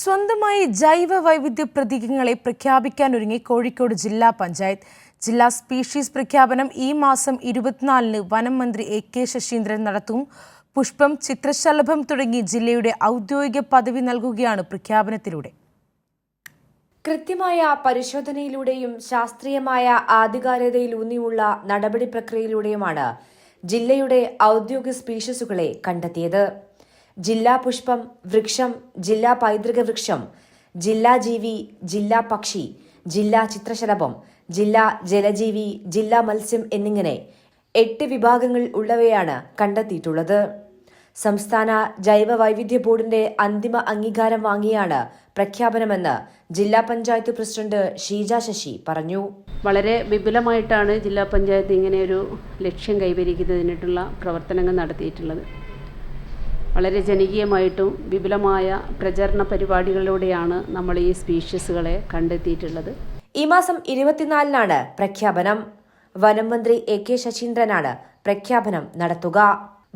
സ്വന്തമായി ജൈവ വൈവിധ്യ പ്രതീകങ്ങളെ പ്രഖ്യാപിക്കാനൊരുങ്ങി കോഴിക്കോട് ജില്ലാ പഞ്ചായത്ത്. ജില്ലാ സ്പീഷീസ് പ്രഖ്യാപനം ഈ മാസം ഇരുപത്തിനാലിന് വനം മന്ത്രി എ കെ ശശീന്ദ്രൻ നടത്തും. പുഷ്പം ചിത്രശലഭം തുടങ്ങി ജില്ലയുടെ ഔദ്യോഗിക പദവി നൽകുകയാണ് പ്രഖ്യാപനത്തിലൂടെ. കൃത്യമായ പരിശോധനയിലൂടെയും ശാസ്ത്രീയമായ ആധികാരികതയിലൂന്നിയുള്ള നടപടി പ്രക്രിയയിലൂടെയുമാണ് ജില്ലയുടെ ഔദ്യോഗിക സ്പീഷീസുകളെ കണ്ടെത്തിയത്. ജില്ലാ പുഷ്പം വൃക്ഷം ജില്ലാ പൈതൃക വൃക്ഷം ജില്ലാ ജീവി ജില്ലാ പക്ഷി ജില്ലാ ചിത്രശലഭം ജില്ലാ ജലജീവി ജില്ലാ മത്സ്യം എന്നിങ്ങനെ എട്ട് വിഭാഗങ്ങൾ ഉള്ളവയാണ് കണ്ടെത്തിയിട്ടുള്ളത്. സംസ്ഥാന ജൈവ വൈവിധ്യ ബോർഡിന്റെ അന്തിമ അംഗീകാരം വാങ്ങിയാണ് പ്രഖ്യാപനമെന്ന് ജില്ലാ പഞ്ചായത്ത് പ്രസിഡന്റ് ഷീജ ശശി പറഞ്ഞു. വളരെ വിപുലമായിട്ടാണ് ജില്ലാ പഞ്ചായത്ത് ഇങ്ങനെ ഒരു ലക്ഷ്യം കൈവരിക്കുന്നതിനായിട്ടുള്ള പ്രവർത്തനങ്ങൾ നടത്തിയിട്ടുള്ളത്. വളരെ ജനകീയമായിട്ടും വിപുലമായ പ്രചരണ പരിപാടികളിലൂടെയാണ് നമ്മൾ ഈ സ്പീഷീസുകളെ കണ്ടെത്തിയിട്ടുള്ളത്. ഈ മാസം ഇരുപത്തിനാലിനാണ് പ്രഖ്യാപനം. വനം മന്ത്രി എ കെ ശശീന്ദ്രനാണ് പ്രഖ്യാപനം നടത്തുക.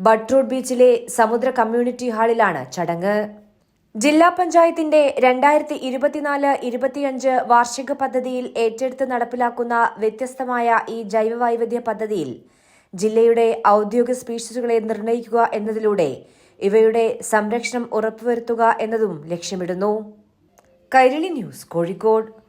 ബട്ട്റോഡ് ബീച്ചിലെ സമുദ്ര കമ്മ്യൂണിറ്റി ഹാളിലാണ് ചടങ്ങ്. ജില്ലാ പഞ്ചായത്തിന്റെ രണ്ടായിരത്തി ഇരുപത്തിനാല് ഇരുപത്തിയഞ്ച് വാർഷിക പദ്ധതിയിൽ ഏറ്റെടുത്ത് നടപ്പിലാക്കുന്ന വ്യത്യസ്തമായ ഈ ജൈവവൈവിധ്യ പദ്ധതിയിൽ ജില്ലയുടെ ഔദ്യോഗിക സ്പീഷീസുകളെ നിർണയിക്കുക എന്നതിലൂടെ ഇവയുടെ സംരക്ഷണം ഉറപ്പുവരുത്തുക എന്നതും ലക്ഷ്യമിടുന്നു. കൈരളി ന്യൂസ് കോഴിക്കോട്.